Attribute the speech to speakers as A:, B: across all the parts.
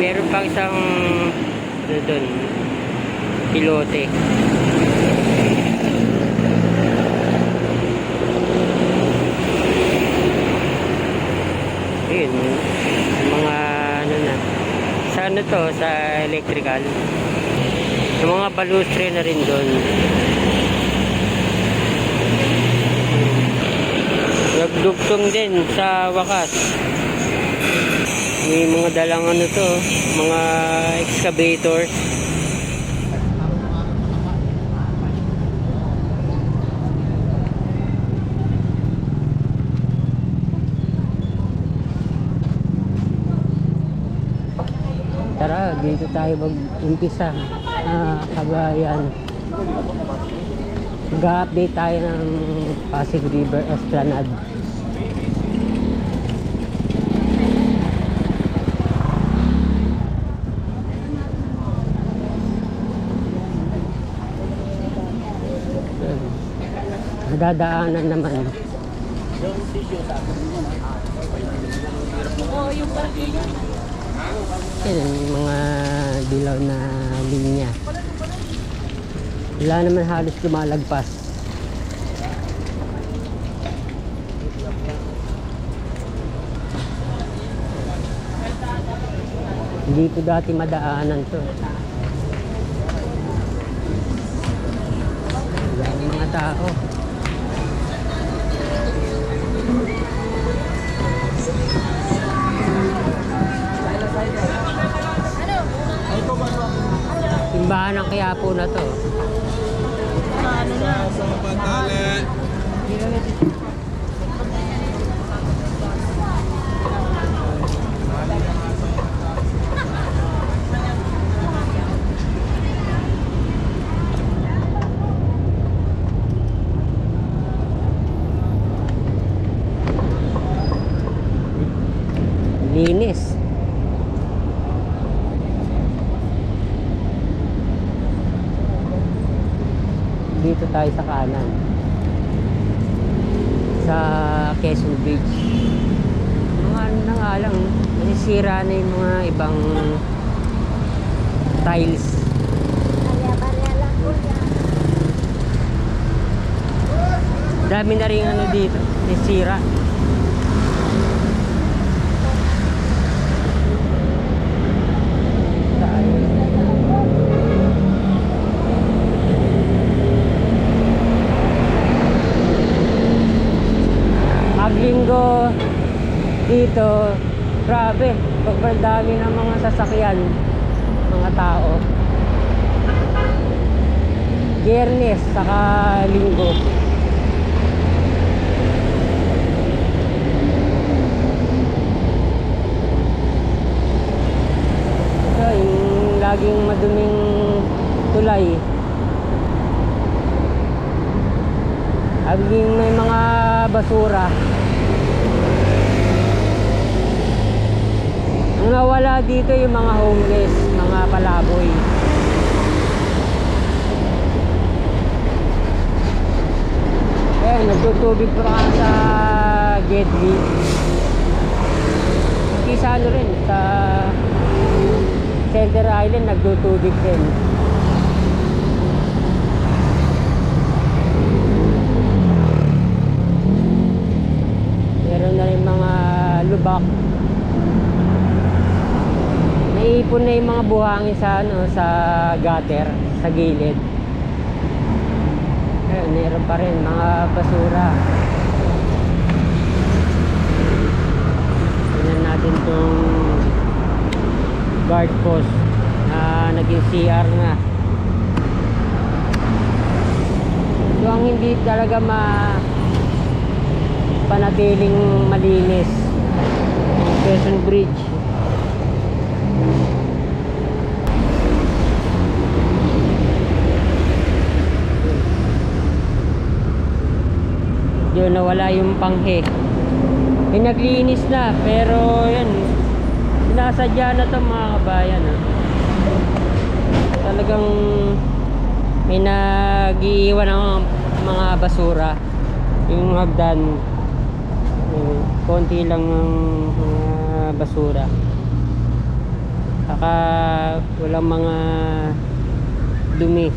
A: meron pang isang ano doon, pilote. Ayun, mga ano na. Sa ano to, sa electrical. Yung mga balustre na rin doon. Nagdugtong din sa wakas. May mga dalang ano to, mga excavator. Tara, dito tayo mag-umpisa. Ah, kabayan. Mag-update tayo ng Pasig River Esplanade. Nadadaanan naman. Yan yung mga dilaw na linya. Wala naman halos lumalagpas. Dito dati madaanan to. Ang mga tao. Quiapo na to. Linis. Dito tayo sa kanan. Sa Quezon Beach. Mga ano na nga lang, nasisira na yung mga ibang tiles. Dami na rin ano dito, nasisira. Maglinggo dito, grabe, sobrang ng mga sasakyan, mga tao. Biyernes, saka linggo. Ito, yung maduming tulay. Laging may mga basura. Ang nawala dito yung mga homeless, mga palaboy. Eh, nagtutubig pa sa Gedli. Kasi sa ano rin, sa Center Island, nagtutubig din. Meron na rin mga lubak. Naiipon na yung mga buhangin sa ano sa gutter, sa gilid. Ayun, meron pa rin mga basura. Tingnan natin tong guard post na naging CR na. Ito ang hindi talaga ma panatiling malinis. Quezon Bridge. Yun, nawala yung panghe. Pinaglinis na, pero yun, sinasadya na to mga kabayan. ah. Talagang may nag-iiwan ng mga basura. Yung hagdan, eh, konti lang ng mga basura. Tsaka walang mga dumi,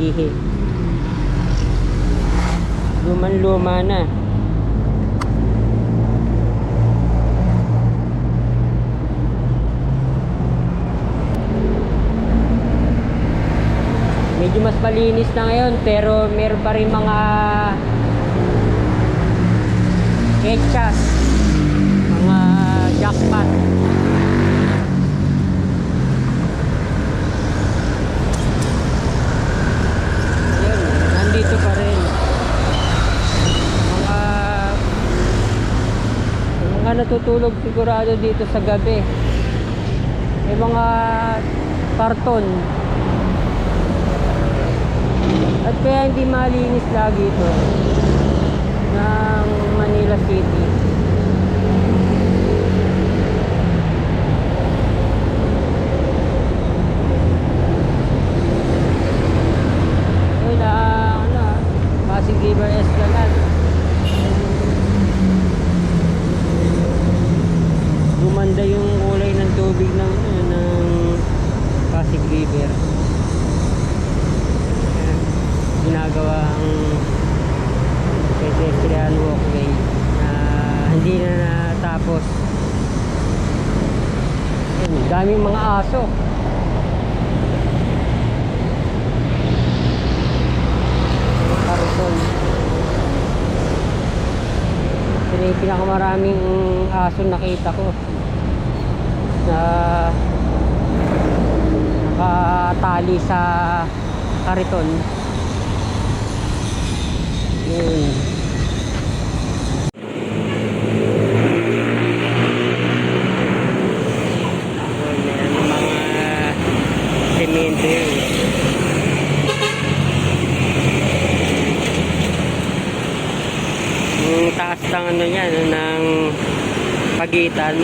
A: ihi. Luman-luma na. Medyo mas malinis na ngayon pero meron pa rin mga ketchas, mga jackpot. Ayun, nandito pa rin. Mga mga natutulog sigurado dito sa gabi. May mga karton. At kaya hindi malinis lagi ito ng Manila City. Ayun na, ano, Pasig River Escalan. Gumanda yung kulay ng tubig ng, ano, ng Pasig River. Ayan, ginagawa ang pedestrian walkway na hindi na natapos. Ayun, daming mga aso. Ito na yung pinakamaraming aso nakita ko na nakatali sa kariton. Yun. Yun, yan yung mga semento yun. Yung taas ng ano yan, ng pagitan.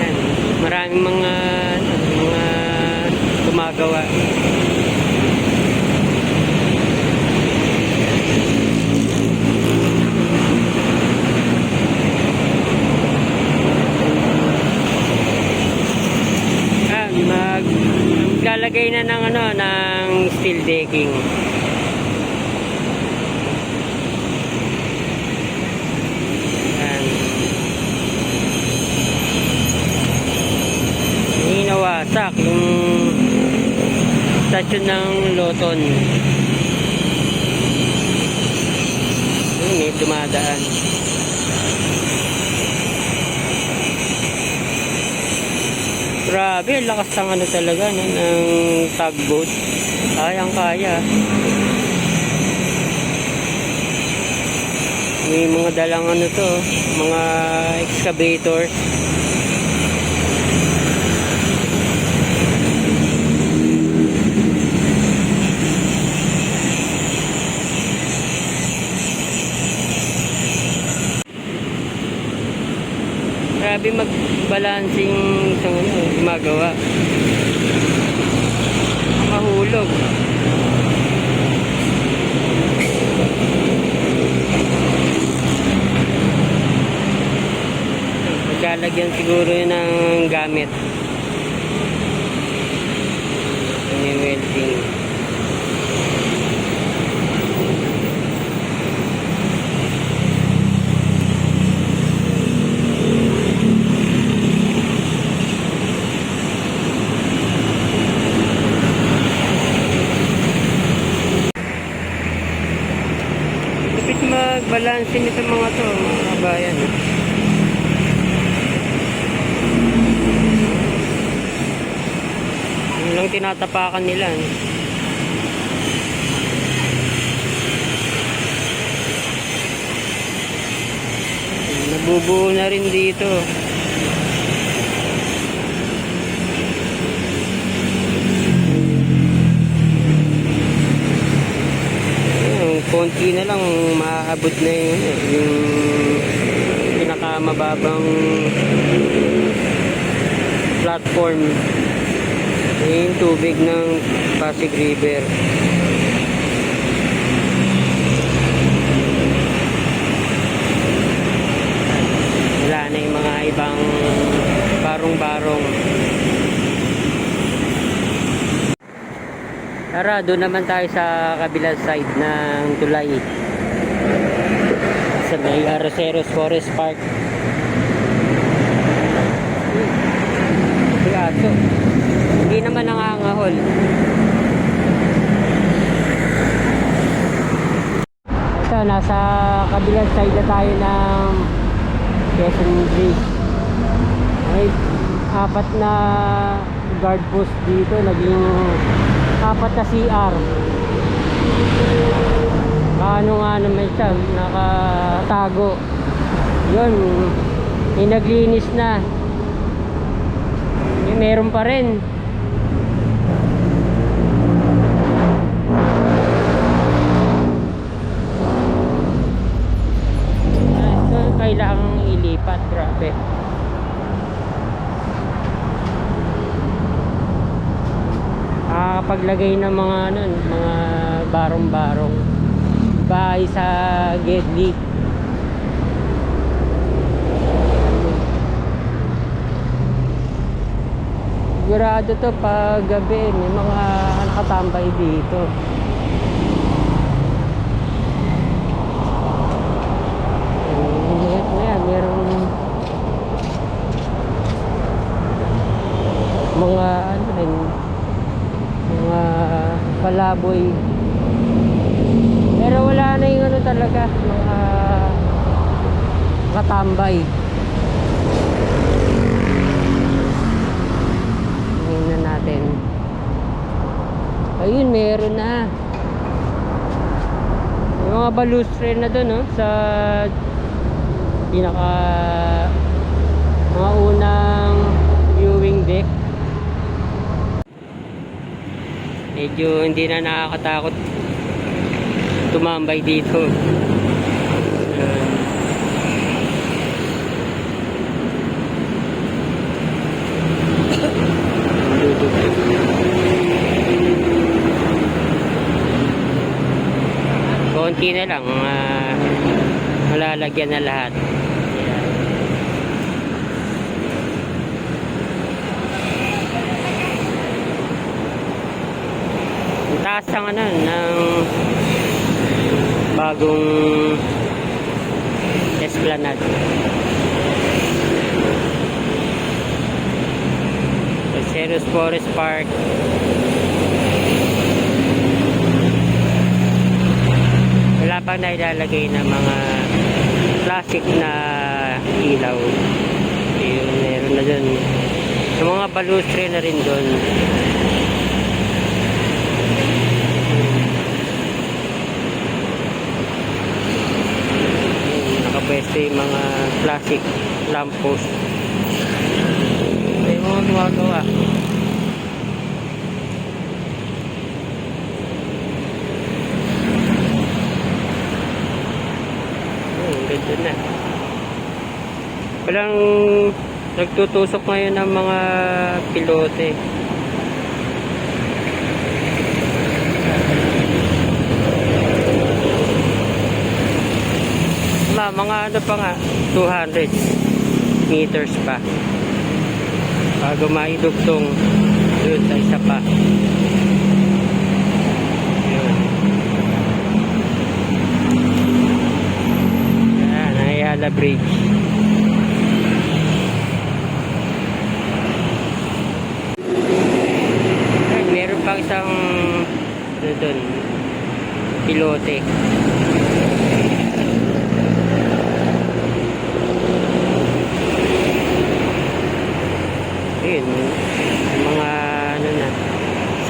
A: Yan. Maraming mga ano, mga gumagawa. Ah, mag lalagay na ng ano ng steel decking. Yan. Yung nawasak yung stasyon ng Loton. Yun, may dumadaan. Grabe, lakas ng ano talaga no, ng tugboat. Kayang kaya. May mga dalang ano to, mga excavators. Grabe mag-balancing sa ano, gumagawa. Mahulog. Maglalagyan siguro yun ng gamit. May welding. Kapit mag-balance nito mga to, mga kabayan. Yun lang tinatapakan nila. Nabubuo na rin dito. Ayun, konti na lang maaabot na yun, eh, yung pinakamababang platform yung tubig ng Pasig River pang barong-barong. Tara, doon naman tayo sa kabilang side ng tulay. Sa may Arroceros Forest Park. Ito aso. Hindi naman nangangahol. Ito, nasa kabilang side na tayo ng Quezon Bridge. May apat na guard post dito. Naging apat na CR. Paano nga naman siya, nakatago. Yun, inaglinis na. Meron pa rin. Ilipat, grabe. Nakakapaglagay ng mga ano, mga barong-barong bahay sa Gedli. Sigurado to pag gabi, may mga nakatambay dito. Ayan, ayan, merong mga ano rin, mga palaboy. Pero wala na yung ano talaga, mga katambay. Tingnan natin. Ayun, meron na. Yung mga balustre na doon, no? Sa pinaka mga unang Medyo hindi na nakakatakot tumambay dito. Konti na lang ah, malalagyan na lahat Ayan. Taas ng ano ng bagong esplanade. Ceros Forest Park. Wala pang nailalagay ng mga classic na ilaw. Yun meron na dun. Yung mga balustre na rin dun Nakapwesto yung mga classic lamppost may mga gumagawa ang ganda na. Walang nagtutusok ngayon ng mga pilote. Ma, mga ano pa nga, 200 meters pa. Bago maidugtong doon sa isa pa. Yun. Yan, Bridge. Ay, meron pang isang ano doon, pilote. Ayun, mga ano na.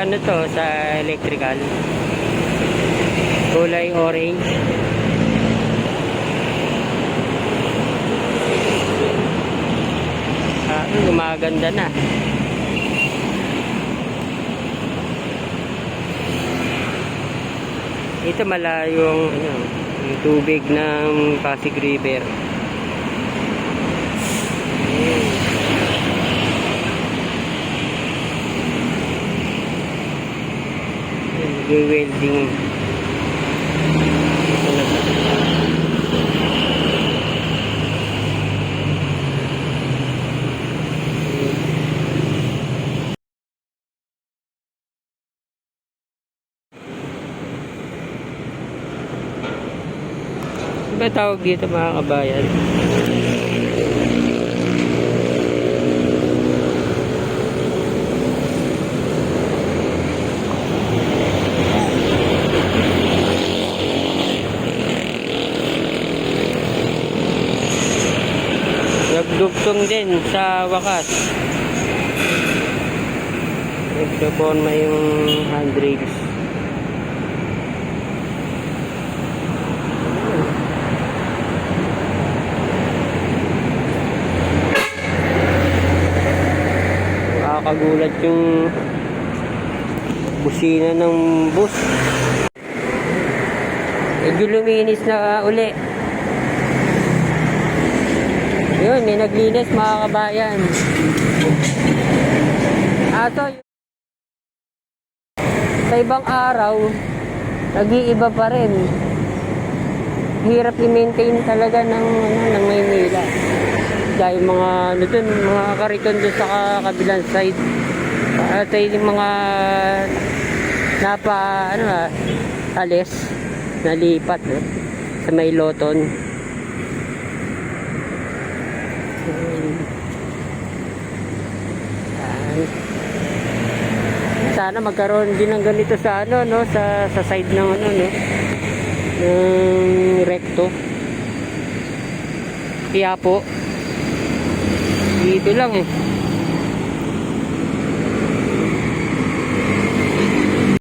A: Sa ano to, sa electrical. Kulay orange. Ah, gumaganda na. Ito malayong ano, yung tubig ng Pasig River. yung welding ano ba tawag dito mga kabayan? Din sa wakas. Nagdaporma yung handrails. Nakakagulat yung busina ng bus. Medyo luminis na uli. Yun, may naglinis mga kabayan. Aso, sa ibang araw, nag-iiba pa rin. Hirap i-maintain talaga ng, ano, ng Maynila. Dahil mga, ano dun, mga kariton dun sa ka- kabilang side. At yung mga napa, ano na, alis, nalipat, no? sa may loton. Ayan. Sana magkaroon din ng ganito sa ano no sa sa side ng ano no ng recto. Kaya po dito lang eh.